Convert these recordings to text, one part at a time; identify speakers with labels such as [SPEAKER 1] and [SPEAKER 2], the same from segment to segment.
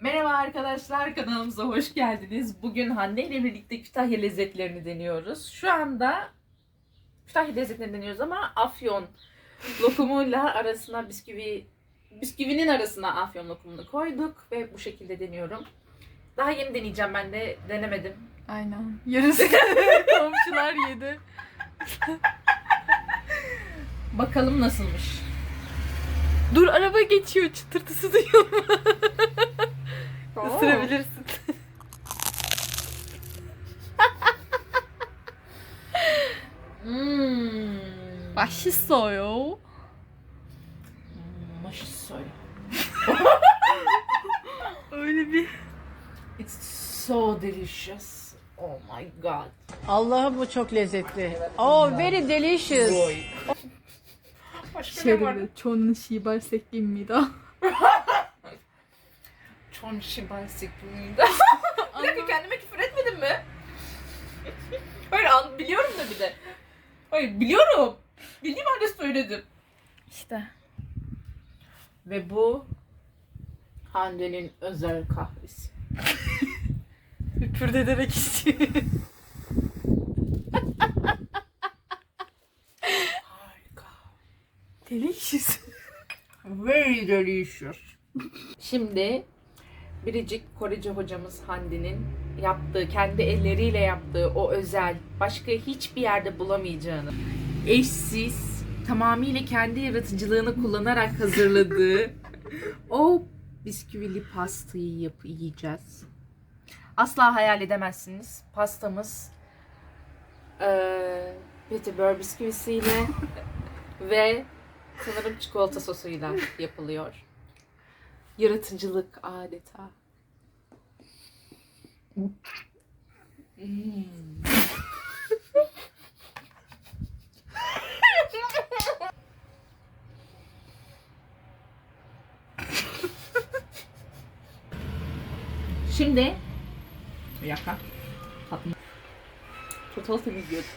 [SPEAKER 1] Merhaba arkadaşlar kanalımıza hoş geldiniz. Bugün Hande ile birlikte Kütahya lezzetlerini deniyoruz. Şu anda Kütahya lezzetlerini deniyoruz ama Afyon lokumuyla arasına bisküvi bisküvinin arasına Afyon lokumunu koyduk ve bu şekilde deniyorum. Daha yeni deneyeceğim ben de denemedim.
[SPEAKER 2] Aynen. Yarısı komşular yedi.
[SPEAKER 1] Bakalım nasılmış.
[SPEAKER 2] Dur araba geçiyor çıtırtısı duyuyor mu? Isırabilirsin.
[SPEAKER 1] Hmm.
[SPEAKER 2] 맛있어요.
[SPEAKER 1] Mashisoy.
[SPEAKER 2] Öyle bir.
[SPEAKER 1] It's so delicious. Oh my god.
[SPEAKER 3] Allah'ım bu çok lezzetli. Oh, very delicious.
[SPEAKER 1] Boy. Başka ne var?
[SPEAKER 2] Şöyle 전 시발새끼입니다.
[SPEAKER 1] Çon şibal sikimiydi. bir dakika kendime küfür etmedim mi? Hayır an biliyorum da bir de. Hayır biliyorum. Bildiğim halde söyledim.
[SPEAKER 2] İşte.
[SPEAKER 1] Ve bu Hande'nin özel kahvesi.
[SPEAKER 2] Hüpürt ederek içiyor.
[SPEAKER 1] Harika.
[SPEAKER 2] Delicious.
[SPEAKER 1] Very delicious. Şimdi biricik Korece hocamız Hande'nin yaptığı, kendi elleriyle yaptığı o özel, başka hiçbir yerde bulamayacağını, eşsiz, tamamıyla kendi yaratıcılığını kullanarak hazırladığı o bisküvili pastayı yap yiyeceğiz. Asla hayal edemezsiniz. Pastamız eee Petibör bisküvisiyle ve sanırım çikolata sosuyla yapılıyor. Yaratıcılık adeta. Şimdi bir dakika. Tatlı. Total temizliyorum.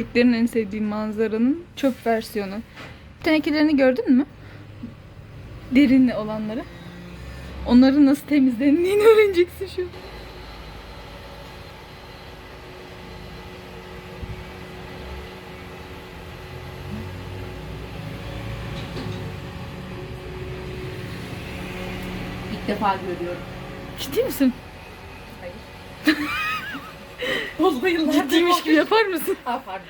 [SPEAKER 2] Türklerin en sevdiği manzaranın çöp versiyonu. Tenekelerini gördün mü? Derinli olanları. Onların nasıl temizlendiğini öğreneceksin şu. an.
[SPEAKER 1] İlk defa görüyorum.
[SPEAKER 2] Ciddi misin?
[SPEAKER 1] Yıllardır
[SPEAKER 2] Ciddiymiş gibi yapar mısın?
[SPEAKER 1] Ha pardon.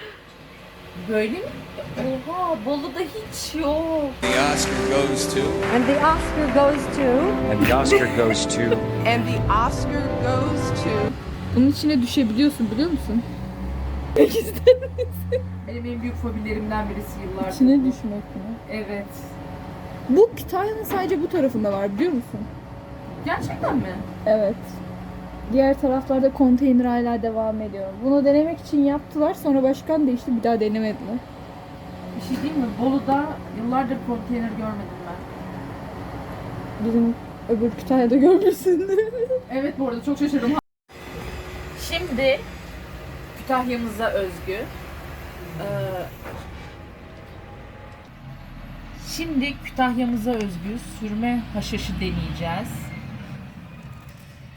[SPEAKER 1] Böyle mi? Oha Bolu'da hiç yok.
[SPEAKER 4] The Oscar goes to.
[SPEAKER 3] And the Oscar goes to
[SPEAKER 5] And the Oscar goes to
[SPEAKER 6] And the Oscar goes to
[SPEAKER 2] Bunun içine düşebiliyorsun biliyor musun?
[SPEAKER 1] Benim en büyük fobilerimden birisi yıllardır.
[SPEAKER 2] İçine düşmek mi?
[SPEAKER 1] Evet.
[SPEAKER 2] Bu Kütahya'nın sadece bu tarafında var biliyor musun?
[SPEAKER 1] Gerçekten mi?
[SPEAKER 2] Evet. Diğer taraflarda konteyner hala devam ediyor. Bunu denemek için yaptılar. Sonra başkan değişti. Bir daha denemediler.
[SPEAKER 1] Bir şey diyeyim mi? Bolu'da yıllardır konteyner görmedim ben.
[SPEAKER 2] Bizim öbür Kütahya'da görmüşsün.
[SPEAKER 1] Evet bu arada çok şaşırdım. Şimdi Kütahya'mıza özgü. eee, şimdi Kütahya'mıza özgü sürme haşhaşı deneyeceğiz.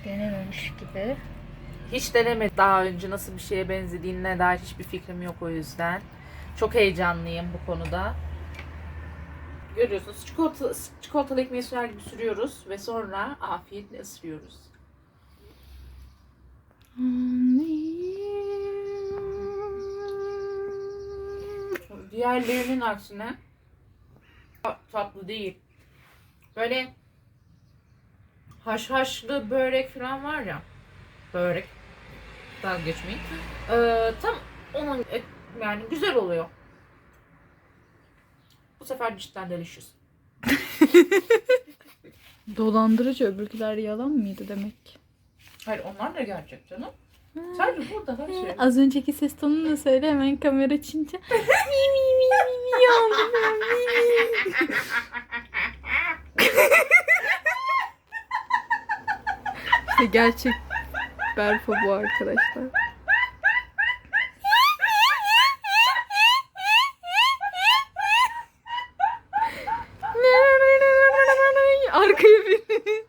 [SPEAKER 2] Denememiş gibi.
[SPEAKER 1] Hiç denemedim daha önce nasıl bir şeye benzediğine dair hiçbir fikrim yok o yüzden. Çok heyecanlıyım bu konuda. Görüyorsunuz çikolata, çikolatalı ekmeği sürer gibi sürüyoruz ve sonra afiyetle ısırıyoruz. Diğerlerinin aksine ta- tatlı değil. Böyle haşhaşlı börek falan var ya. Börek. Dalga geçmeyin. Ee, tam onun e, yani güzel oluyor. Bu sefer cidden delicious.
[SPEAKER 2] Dolandırıcı öbürküler yalan mıydı demek?
[SPEAKER 1] Hayır onlar da gerçek canım. Sadece burada her şey.
[SPEAKER 2] Az önceki ses tonunu da söyle hemen kamera açınca. mi mi mi mi mi yandım ben, mi mi. Ve gerçek Berfa bu arkadaşlar. Arkaya beni.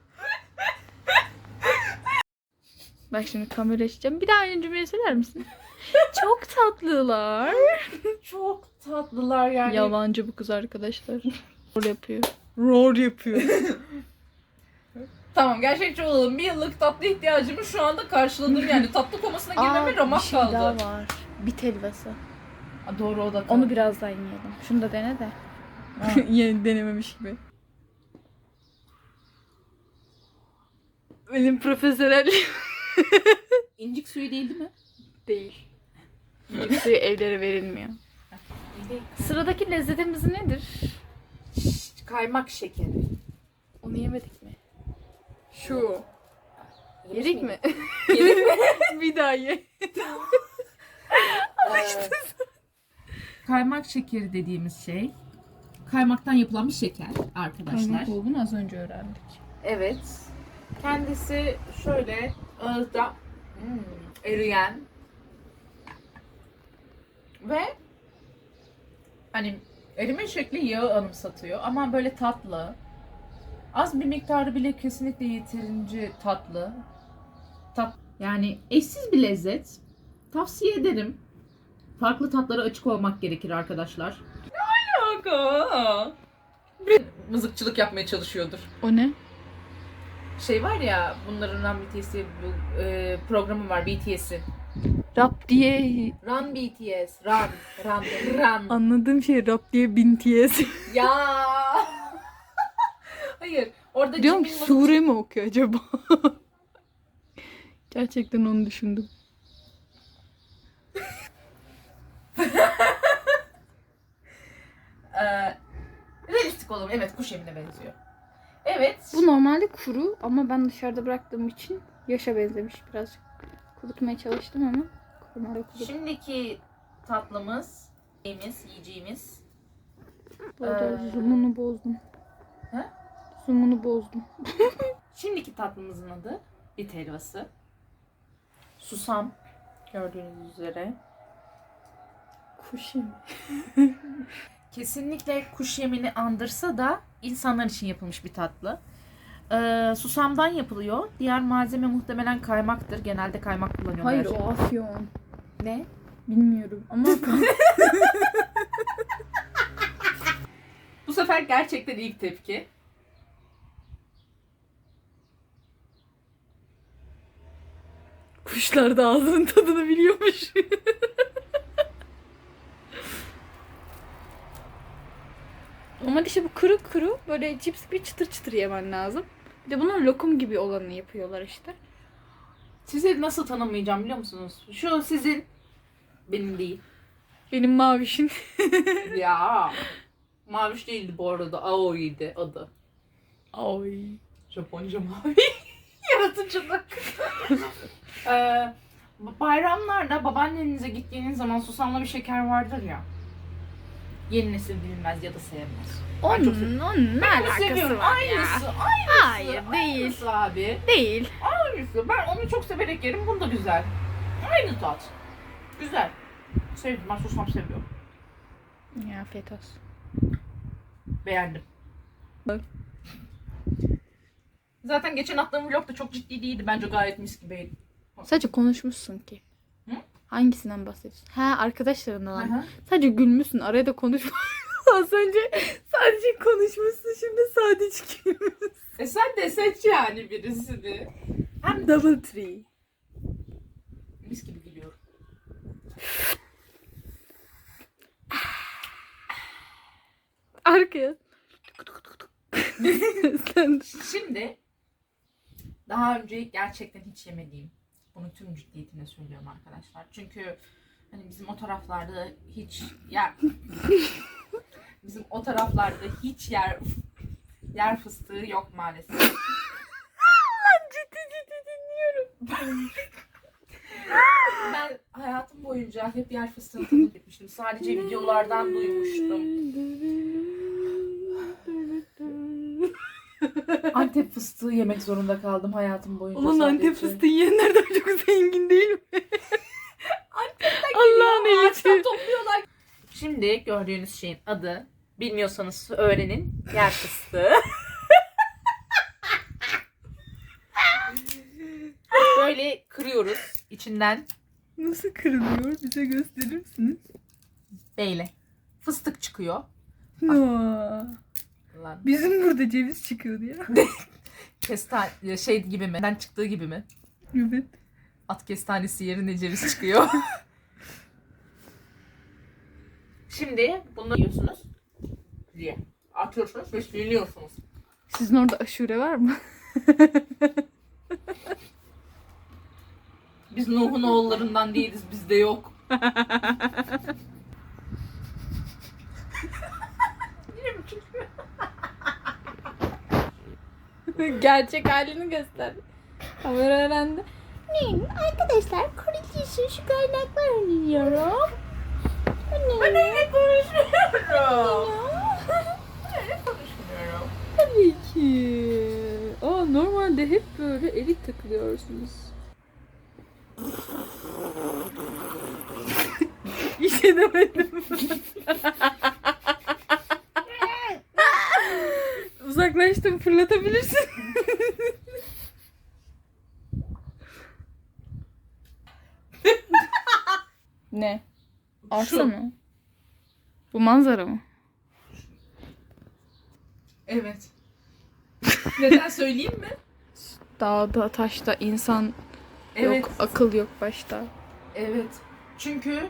[SPEAKER 2] Bak şimdi kamera açacağım. Bir daha aynı cümleyi söyler misin? Çok tatlılar.
[SPEAKER 1] Çok tatlılar yani.
[SPEAKER 2] Yalancı bu kız arkadaşlar. Rol yapıyor. Rol yapıyor.
[SPEAKER 1] Tamam gerçekçi olalım. Bir yıllık tatlı ihtiyacımı şu anda karşıladım yani. Tatlı komasına girmeme ramak
[SPEAKER 2] bir şey
[SPEAKER 1] kaldı.
[SPEAKER 2] daha var. Bit helvası.
[SPEAKER 1] Aa, doğru o da kaldı.
[SPEAKER 2] Onu birazdan yiyelim. Şunu da dene de. Yeni denememiş gibi. Benim profesyonelliğim
[SPEAKER 1] İncik suyu değil değil mi?
[SPEAKER 2] değil. Yüksü evlere verilmiyor. Sıradaki lezzetimiz nedir?
[SPEAKER 1] Şşt, Kaymak şekeri.
[SPEAKER 2] Onu yemedik? Şu. Yedik mi?
[SPEAKER 1] Yedik mi?
[SPEAKER 2] bir daha ye.
[SPEAKER 1] Ee, kaymak şekeri dediğimiz şey kaymaktan yapılan bir şeker arkadaşlar.
[SPEAKER 2] olduğunu az önce öğrendik.
[SPEAKER 1] Evet. Kendisi şöyle ağızda hmm, eriyen ve hani erime şekli yağı anımsatıyor ama böyle tatlı. Az bir miktarı bile kesinlikle yeterince tatlı. Tat yani eşsiz bir lezzet. Tavsiye ederim. Farklı tatlara açık olmak gerekir arkadaşlar. Ne alaka? Mızıkçılık yapmaya çalışıyordur
[SPEAKER 2] O ne?
[SPEAKER 1] şey var ya bunların Run BTS'i bu e, programı var BTS'in.
[SPEAKER 2] Rap diye
[SPEAKER 1] Run BTS. Run. Run. Run.
[SPEAKER 2] anladığım şey rap diye bin TS.
[SPEAKER 1] ya. Hayır. Orada
[SPEAKER 2] Diyorum ki sure mi okuyor acaba? Gerçekten onu düşündüm.
[SPEAKER 1] e, realistik olalım. Evet kuş yemine benziyor. Evet.
[SPEAKER 2] Bu normalde kuru ama ben dışarıda bıraktığım için yaşa benzemiş birazcık. Kurutmaya çalıştım ama kurumadı kurut.
[SPEAKER 1] Şimdiki tatlımız, yiyeceğimiz, yiyeceğimiz.
[SPEAKER 2] Bu arada
[SPEAKER 1] Ee,
[SPEAKER 2] zoom'unu bozdum.
[SPEAKER 1] He?
[SPEAKER 2] Zoom'unu bozdum.
[SPEAKER 1] Şimdiki tatlımızın adı bit helvası. Susam. Gördüğünüz üzere.
[SPEAKER 2] Kuş yemi.
[SPEAKER 1] Kesinlikle kuş yemini andırsa da insanlar için yapılmış bir tatlı. Ee, susamdan yapılıyor. Diğer malzeme muhtemelen kaymaktır. Genelde kaymak kullanıyorlar.
[SPEAKER 2] Hayır o afyon.
[SPEAKER 1] Ne?
[SPEAKER 2] Bilmiyorum ama
[SPEAKER 1] Bu sefer gerçekten ilk tepki.
[SPEAKER 2] Kuşlar da ağzının tadını biliyormuş. Ama işte bu kuru kuru böyle cips gibi çıtır çıtır yemen lazım. Bir de bunun lokum gibi olanı yapıyorlar işte.
[SPEAKER 1] Sizi nasıl tanımlayacağım biliyor musunuz? Şu sizin benim değil.
[SPEAKER 2] Benim mavişin.
[SPEAKER 1] ya. Maviş değildi bu arada. Aoi'ydi adı.
[SPEAKER 2] Ay.
[SPEAKER 1] Japonca mavi. Yaratıcılık. Ee, bayramlarda babaannenize gittiğiniz zaman susamlı bir şeker vardır ya. Yeni nesil bilmez ya da sevmez. Ben çok seviyorum.
[SPEAKER 2] Onun, onun ne
[SPEAKER 1] Ben de
[SPEAKER 2] alakası
[SPEAKER 1] seviyorum.
[SPEAKER 2] var
[SPEAKER 1] Aynısı,
[SPEAKER 2] ya?
[SPEAKER 1] aynısı.
[SPEAKER 2] Hayır değil.
[SPEAKER 1] Aynısı abi.
[SPEAKER 2] Değil.
[SPEAKER 1] Aynısı. Ben onu çok severek yerim. Bunu da güzel. Aynı tat. Güzel. Sevdim. Ben susam seviyorum.
[SPEAKER 2] Ya afiyet olsun.
[SPEAKER 1] Beğendim.
[SPEAKER 2] Bak.
[SPEAKER 1] Zaten geçen attığım vlog da çok ciddi değildi. Bence gayet mis gibiydi.
[SPEAKER 2] Sadece konuşmuşsun ki.
[SPEAKER 1] Hı?
[SPEAKER 2] Hangisinden bahsediyorsun? Ha arkadaşlarından.
[SPEAKER 1] Hı hı.
[SPEAKER 2] Sadece gülmüşsün. Araya da konuşma. Az önce sadece konuşmuşsun. Şimdi sadece gülmüşsün.
[SPEAKER 1] E sen de seç yani birisini. Hem
[SPEAKER 2] Double tree.
[SPEAKER 1] mis gibi gülüyorum.
[SPEAKER 2] Arkaya.
[SPEAKER 1] Şimdi daha önce gerçekten hiç yemediğim bunu tüm ciddiyetine söylüyorum arkadaşlar. Çünkü hani bizim o taraflarda hiç yer bizim o taraflarda hiç yer yer fıstığı yok maalesef.
[SPEAKER 2] ciddi ciddi dinliyorum.
[SPEAKER 1] Ben hayatım boyunca hep yer fıstığını tadını. Sadece videolardan duymuştum. Antep fıstığı yemek zorunda kaldım hayatım boyunca
[SPEAKER 2] Onun
[SPEAKER 1] sadece.
[SPEAKER 2] antep fıstığı yiyenler daha çok zengin değil mi? Allah'ın
[SPEAKER 1] Ağaçtan
[SPEAKER 2] elçi.
[SPEAKER 1] topluyorlar. Şimdi gördüğünüz şeyin adı bilmiyorsanız öğrenin. Yer fıstığı. Böyle kırıyoruz içinden
[SPEAKER 2] Nasıl kırılıyor? Bize gösterir misiniz?
[SPEAKER 1] beyle. Fıstık çıkıyor.
[SPEAKER 2] Aa,
[SPEAKER 1] Lan
[SPEAKER 2] bizim burada ceviz çıkıyordu ya.
[SPEAKER 1] kestane şey gibi mi? Neden çıktığı gibi mi?
[SPEAKER 2] evet.
[SPEAKER 1] At kestanesi yerine ceviz çıkıyor. Şimdi bunu yiyorsunuz. Diye. Atıyorsunuz ve siliyorsunuz.
[SPEAKER 2] Sizin orada aşure var mı?
[SPEAKER 1] Biz Nuh'un oğullarından değiliz. Bizde yok.
[SPEAKER 2] Gerçek halini göster. Kamera öğrendi. Ne? Arkadaşlar Korece için şu kaynaklar arıyorum.
[SPEAKER 1] Ben öyle konuşuyorum. Öyle konuşmuyorum.
[SPEAKER 2] Tabii ki. Aa, normalde hep böyle elik takılıyorsunuz. İşe demedim. Uzaklaştım fırlatabilirsin. ne? Arsa
[SPEAKER 1] Şu.
[SPEAKER 2] mı? Bu manzara mı?
[SPEAKER 1] Evet. Neden söyleyeyim mi?
[SPEAKER 2] Dağda, taşta insan
[SPEAKER 1] Evet.
[SPEAKER 2] yok, akıl yok başta.
[SPEAKER 1] Evet. Çünkü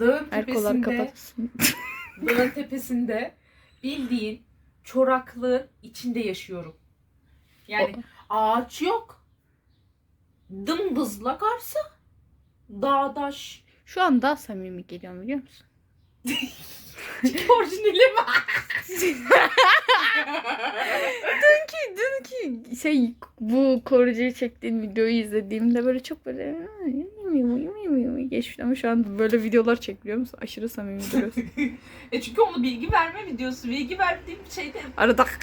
[SPEAKER 1] dağın
[SPEAKER 2] Erkolar
[SPEAKER 1] tepesinde,
[SPEAKER 2] kapatsın.
[SPEAKER 1] dağın tepesinde bildiğin çoraklığın içinde yaşıyorum. Yani ağaç yok. Dımdızlak arsa. Dağdaş.
[SPEAKER 2] Şu an daha samimi geliyor biliyor musun?
[SPEAKER 1] Orijinali mi?
[SPEAKER 2] Ki dün ki şey bu korucuyu çektiğim videoyu izlediğimde böyle çok böyle geçmiş ama şu an böyle videolar çekiliyor musun? Aşırı samimi duruyorsun.
[SPEAKER 1] e çünkü onu bilgi verme videosu. Bilgi verdiğim şeyde
[SPEAKER 2] Arada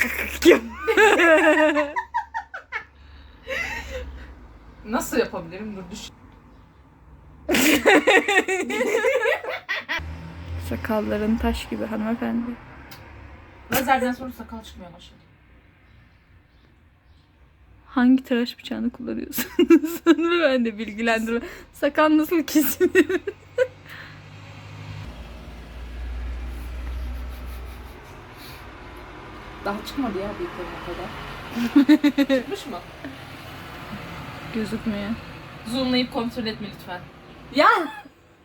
[SPEAKER 1] nasıl yapabilirim? Dur düşün.
[SPEAKER 2] Sakalların taş gibi hanımefendi.
[SPEAKER 1] Lazerden sonra sakal çıkmaya başladı.
[SPEAKER 2] Hangi tıraş bıçağını kullanıyorsunuz? ben de bilgilendirme. Sakal nasıl kesilir?
[SPEAKER 1] Daha çıkmadı ya bıyıklarım o kadar. Çıkmış mı?
[SPEAKER 2] Gözükmüyor.
[SPEAKER 1] Zoomlayıp kontrol etme lütfen. Ya!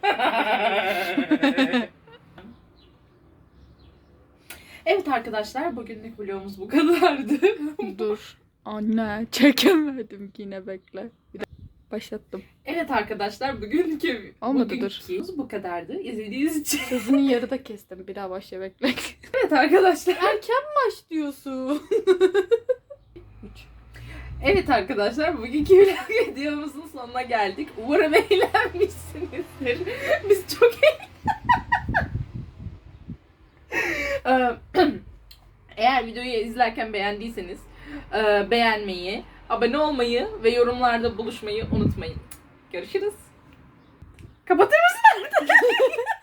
[SPEAKER 1] evet arkadaşlar bugünlük vlogumuz bu kadardı.
[SPEAKER 2] Dur. Anne çekemedim ki yine bekle. Bir. Başlattım.
[SPEAKER 1] evet arkadaşlar bugünkü
[SPEAKER 2] Olmadı,
[SPEAKER 1] bugünkü
[SPEAKER 2] dur.
[SPEAKER 1] bu kadardı. İzlediğiniz için.
[SPEAKER 2] Sözünü yarıda kestim. Bir daha başla bekle.
[SPEAKER 1] Evet arkadaşlar.
[SPEAKER 2] Erken başlıyorsun.
[SPEAKER 1] Evet arkadaşlar bugünkü vlog videomuzun sonuna geldik. Umarım eğlenmişsinizdir. Biz çok eğlendik. Eğer videoyu izlerken beğendiyseniz e, beğenmeyi, abone olmayı ve yorumlarda buluşmayı unutmayın. Görüşürüz. Kapatır mısın?